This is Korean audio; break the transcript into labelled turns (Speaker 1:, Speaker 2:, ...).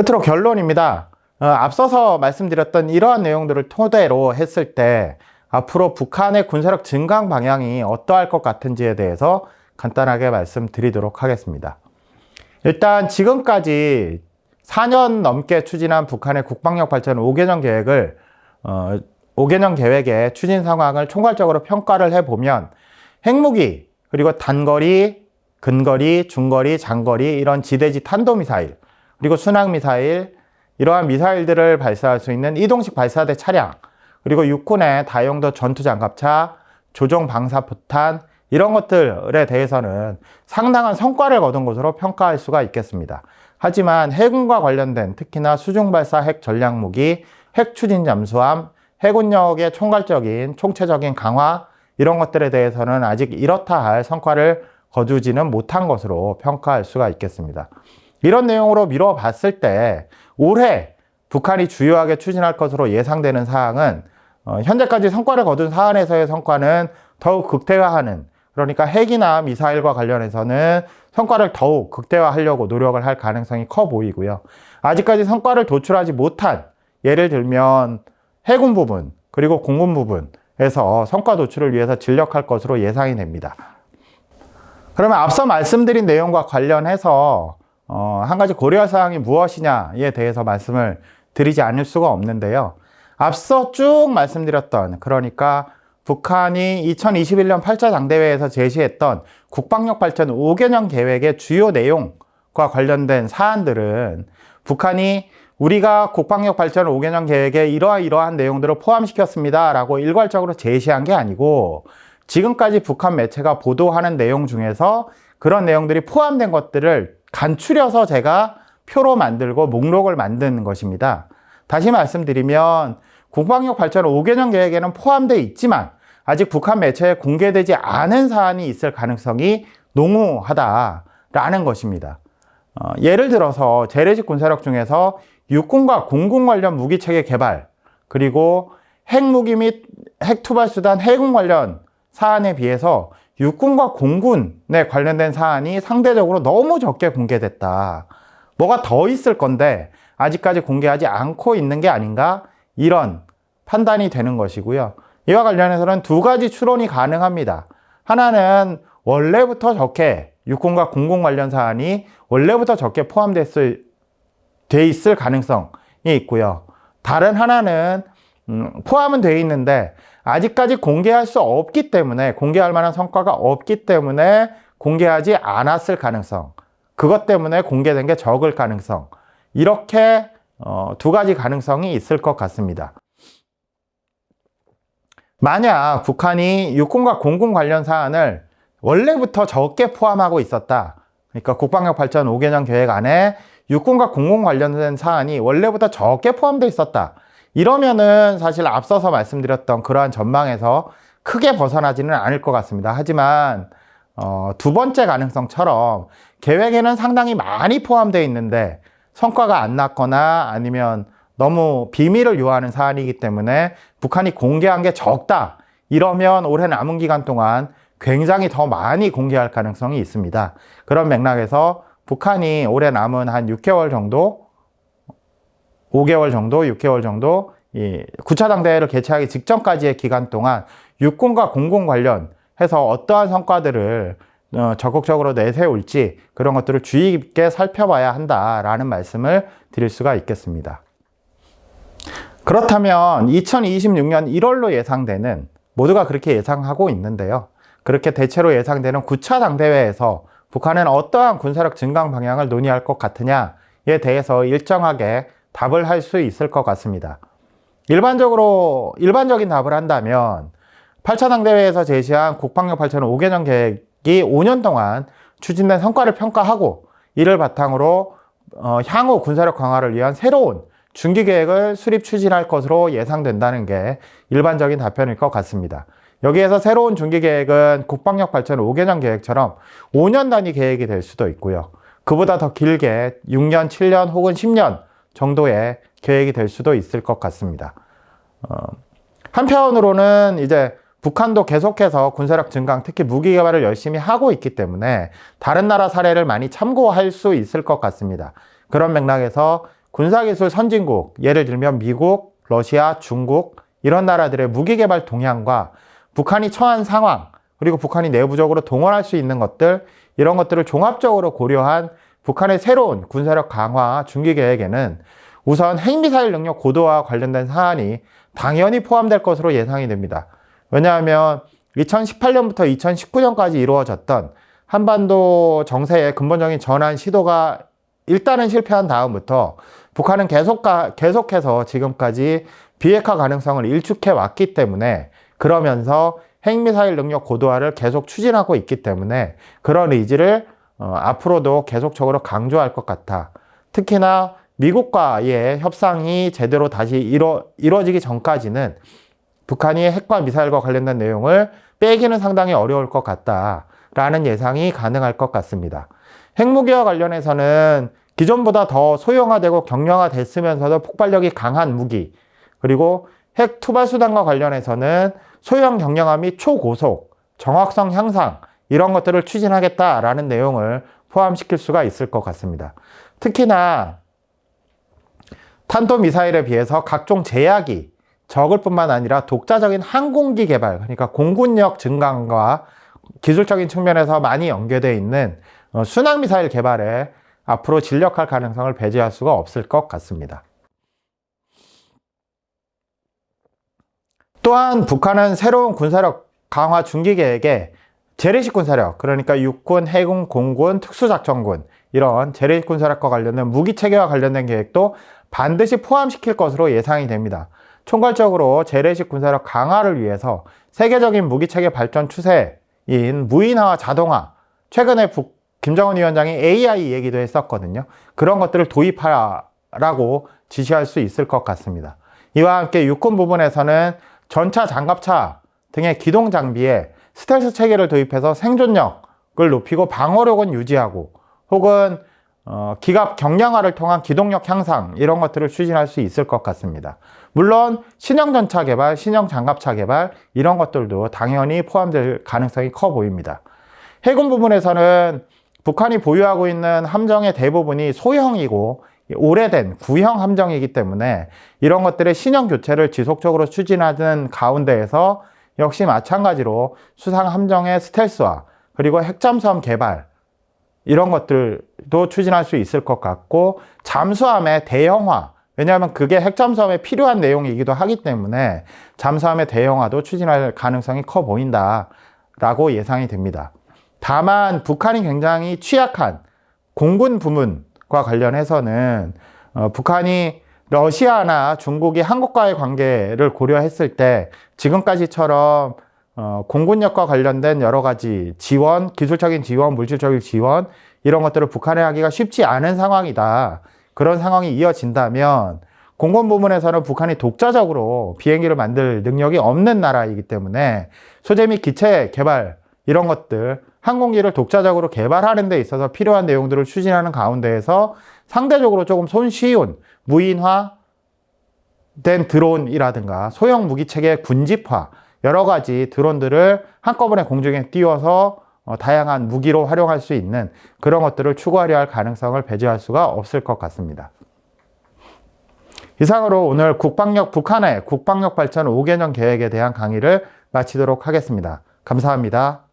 Speaker 1: 끝으로 결론입니다. 어, 앞서서 말씀드렸던 이러한 내용들을 토대로 했을 때 앞으로 북한의 군사력 증강 방향이 어떠할 것 같은지에 대해서 간단하게 말씀드리도록 하겠습니다. 일단 지금까지 4년 넘게 추진한 북한의 국방력 발전 5개년 계획을 어, 5개년 계획의 추진 상황을 총괄적으로 평가를 해보면 핵무기 그리고 단거리, 근거리, 중거리, 장거리 이런 지대지 탄도미사일 그리고 순항 미사일 이러한 미사일들을 발사할 수 있는 이동식 발사대 차량 그리고 육군의 다용도 전투 장갑차, 조종 방사 포탄 이런 것들에 대해서는 상당한 성과를 거둔 것으로 평가할 수가 있겠습니다. 하지만 해군과 관련된 특히나 수중 발사 핵 전략 무기, 핵 추진 잠수함, 해군력의 총괄적인 총체적인 강화 이런 것들에 대해서는 아직 이렇다 할 성과를 거두지는 못한 것으로 평가할 수가 있겠습니다. 이런 내용으로 미뤄봤을 때 올해 북한이 주요하게 추진할 것으로 예상되는 사항은 어, 현재까지 성과를 거둔 사안에서의 성과는 더욱 극대화하는 그러니까 핵이나 미사일과 관련해서는 성과를 더욱 극대화하려고 노력을 할 가능성이 커 보이고요. 아직까지 성과를 도출하지 못한 예를 들면 해군 부분 그리고 공군 부분에서 성과 도출을 위해서 진력할 것으로 예상이 됩니다. 그러면 앞서 말씀드린 내용과 관련해서 어, 한 가지 고려할 사항이 무엇이냐에 대해서 말씀을 드리지 않을 수가 없는데요. 앞서 쭉 말씀드렸던 그러니까 북한이 2021년 8차 당대회에서 제시했던 국방력 발전 5개년 계획의 주요 내용과 관련된 사안들은 북한이 우리가 국방력 발전 5개년 계획에 이러이러한 내용들을 포함시켰습니다. 라고 일괄적으로 제시한 게 아니고 지금까지 북한 매체가 보도하는 내용 중에서 그런 내용들이 포함된 것들을 간추려서 제가 표로 만들고 목록을 만든 것입니다. 다시 말씀드리면 국방력 발전 5개년 계획에는 포함되어 있지만 아직 북한 매체에 공개되지 않은 사안이 있을 가능성이 농후하다라는 것입니다. 어, 예를 들어서 재래식 군사력 중에서 육군과 공군 관련 무기 체계 개발 그리고 핵무기 및 핵투발 수단 해군 관련 사안에 비해서 육군과 공군에 관련된 사안이 상대적으로 너무 적게 공개됐다. 뭐가 더 있을 건데 아직까지 공개하지 않고 있는 게 아닌가? 이런 판단이 되는 것이고요. 이와 관련해서는 두 가지 추론이 가능합니다. 하나는 원래부터 적게 육군과 공군 관련 사안이 원래부터 적게 포함됐을 돼 있을 가능성이 있고요. 다른 하나는 음, 포함은 돼 있는데 아직까지 공개할 수 없기 때문에 공개할 만한 성과가 없기 때문에 공개하지 않았을 가능성 그것 때문에 공개된 게 적을 가능성 이렇게 어, 두 가지 가능성이 있을 것 같습니다. 만약 북한이 육군과 공군 관련 사안을 원래부터 적게 포함하고 있었다. 그러니까 국방력 발전 5개년 계획 안에 육군과 공군 관련된 사안이 원래부터 적게 포함되어 있었다. 이러면은 사실 앞서서 말씀드렸던 그러한 전망에서 크게 벗어나지는 않을 것 같습니다. 하지만 어, 두 번째 가능성처럼 계획에는 상당히 많이 포함되어 있는데 성과가 안 났거나 아니면 너무 비밀을 요하는 사안이기 때문에 북한이 공개한 게 적다. 이러면 올해 남은 기간 동안 굉장히 더 많이 공개할 가능성이 있습니다. 그런 맥락에서 북한이 올해 남은 한 6개월 정도 5개월 정도, 6개월 정도 이 9차 당대회를 개최하기 직전까지의 기간 동안 육군과 공군 관련해서 어떠한 성과들을 어, 적극적으로 내세울지 그런 것들을 주의 깊게 살펴봐야 한다라는 말씀을 드릴 수가 있겠습니다. 그렇다면 2026년 1월로 예상되는 모두가 그렇게 예상하고 있는데요. 그렇게 대체로 예상되는 9차 당대회에서 북한은 어떠한 군사력 증강 방향을 논의할 것 같으냐에 대해서 일정하게 답을 할 수 있을 것 같습니다. 일반적으로, 일반적인 답을 한다면 8차 당 대회에서 제시한 국방력 8천 5개년 계획이 5년 동안 추진된 성과를 평가하고 이를 바탕으로 어, 향후 군사력 강화를 위한 새로운 중기 계획을 수립 추진할 것으로 예상된다는 게 일반적인 답변일 것 같습니다. 여기에서 새로운 중기 계획은 국방력 발전 5개년 계획처럼 5년 단위 계획이 될 수도 있고요. 그보다 더 길게 6년, 7년 혹은 10년 정도의 계획이 될 수도 있을 것 같습니다. 어, 한편으로는 이제 북한도 계속해서 군사력 증강, 특히 무기 개발을 열심히 하고 있기 때문에 다른 나라 사례를 많이 참고할 수 있을 것 같습니다. 그런 맥락에서 군사기술 선진국, 예를 들면 미국, 러시아, 중국, 이런 나라들의 무기 개발 동향과 북한이 처한 상황, 그리고 북한이 내부적으로 동원할 수 있는 것들, 이런 것들을 종합적으로 고려한 북한의 새로운 군사력 강화 중기 계획에는 우선 핵미사일 능력 고도화와 관련된 사안이 당연히 포함될 것으로 예상이 됩니다. 왜냐하면 2018년부터 2019년까지 이루어졌던 한반도 정세의 근본적인 전환 시도가 일단은 실패한 다음부터 북한은 계속 계속해서 지금까지 비핵화 가능성을 일축해 왔기 때문에 그러면서 핵미사일 능력 고도화를 계속 추진하고 있기 때문에 그런 의지를 어, 앞으로도 계속적으로 강조할 것 같아. 특히나 미국과의 협상이 제대로 다시 이뤄, 이루어지기 전까지는 북한이 핵과 미사일과 관련된 내용을 빼기는 상당히 어려울 것 같다라는 예상이 가능할 것 같습니다. 핵무기와 관련해서는 기존보다 더 소형화되고 경량화됐으면서도 폭발력이 강한 무기, 그리고 핵 투발 수단과 관련해서는 소형 경량화 및 초고속, 정확성 향상, 이런 것들을 추진하겠다라는 내용을 포함시킬 수가 있을 것 같습니다. 특히나 탄도미사일에 비해서 각종 제약이 적을 뿐만 아니라 독자적인 항공기 개발, 그러니까 공군력 증강과 기술적인 측면에서 많이 연계되어 있는 어, 순항미사일 개발에 앞으로 진력할 가능성을 배제할 수가 없을 것 같습니다. 또한 북한은 새로운 군사력 강화 중기 계획에 재래식 군사력, 그러니까 육군, 해군, 공군, 특수작전군 이런 재래식 군사력과 관련된 무기 체계와 관련된 계획도 반드시 포함시킬 것으로 예상이 됩니다. 총괄적으로 재래식 군사력 강화를 위해서 세계적인 무기 체계 발전 추세인 무인화와 자동화, 최근에 북 김정은 위원장이 AI 얘기도 했었거든요. 그런 것들을 도입하라고 지시할 수 있을 것 같습니다. 이와 함께 육군 부분에서는 전차, 장갑차 등의 기동 장비에 스텔스 체계를 도입해서 생존력을 높이고 방어력은 유지하고 혹은 어, 기갑 경량화를 통한 기동력 향상 이런 것들을 추진할 수 있을 것 같습니다. 물론 신형 전차 개발, 신형 장갑차 개발 이런 것들도 당연히 포함될 가능성이 커 보입니다. 해군 부분에서는 북한이 보유하고 있는 함정의 대부분이 소형이고 오래된 구형 함정이기 때문에 이런 것들의 신형 교체를 지속적으로 추진하는 가운데에서 역시 마찬가지로 수상 함정의 스텔스화 그리고 핵잠수함 개발 이런 것들도 추진할 수 있을 것 같고 잠수함의 대형화 왜냐하면 그게 핵잠수함에 필요한 내용이기도 하기 때문에 잠수함의 대형화도 추진할 가능성이 커 보인다라고 예상이 됩니다. 다만 북한이 굉장히 취약한 공군 부문과 관련해서는 어, 북한이 러시아나 중국이 한국과의 관계를 고려했을 때 지금까지처럼 어, 공군력과 관련된 여러 가지 지원, 기술적인 지원, 물질적인 지원 이런 것들을 북한에 하기가 쉽지 않은 상황이다. 그런 상황이 이어진다면 공군 부문에서는 북한이 독자적으로 비행기를 만들 능력이 없는 나라이기 때문에 소재 및 기체 개발 이런 것들 항공기를 독자적으로 개발하는 데 있어서 필요한 내용들을 추진하는 가운데에서 상대적으로 조금 손쉬운 무인화 된 드론이라든가 소형 무기 체계 군집화 여러 가지 드론들을 한꺼번에 공중에 띄워서 어, 다양한 무기로 활용할 수 있는 그런 것들을 추구하려 할 가능성을 배제할 수가 없을 것 같습니다. 이상으로 오늘 국방력 북한의 국방력 발전 5개년 계획에 대한 강의를 마치도록 하겠습니다. 감사합니다.